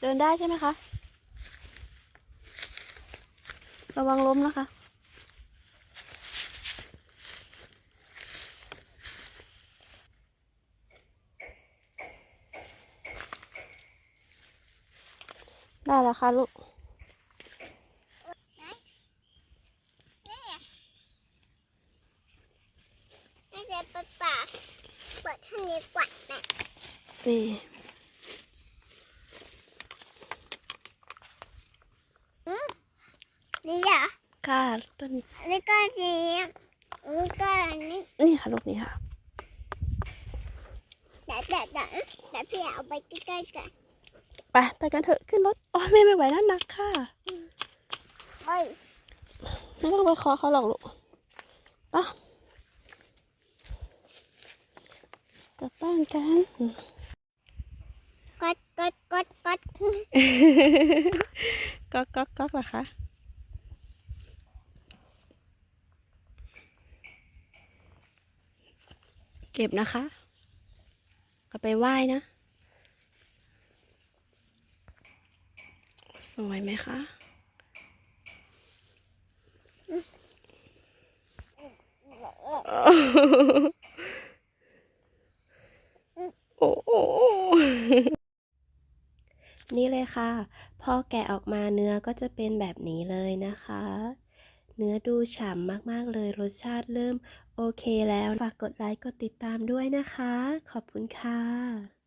เดินได้ใช่ไหมคะ ระวังล้มนะคะ ได้แล้วค่ะลูกน่าจะเปิดปากเปิดท่างนี้กว่าแม่นี่ นี่เหรอค่ะต้นแล้วก็นี่แล้วก็อันนี้นี่ค่ะลูกนี่ค่ะเดี๋ยวเดี๋ยวเดี๋ยวเดี๋ยวพี่เอาไปใกล้ๆกันไปไปกันเถอะขึ้นรถโอ้ยแม่ไม่ไหวแล้วหนักค่ะโอ้ยไม่ต้องไปคอเขาหรอกลูกไปะกลับบ้านกันกดกดกดกดก๊อกก๊อกก๊อกเหรอคะ เก็บนะคะเอาไปไหว้นะ สวยไหมคะโอ้โหนี่เลยค่ะ พอแกะออกมาเนื้อก็จะเป็นแบบนี้เลยนะคะ เนื้อดูฉ่ำมากๆเลยรสชาติเริ่มโอเคแล้ว ฝากกดไลค์กดติดตามด้วยนะคะ ขอบคุณค่ะ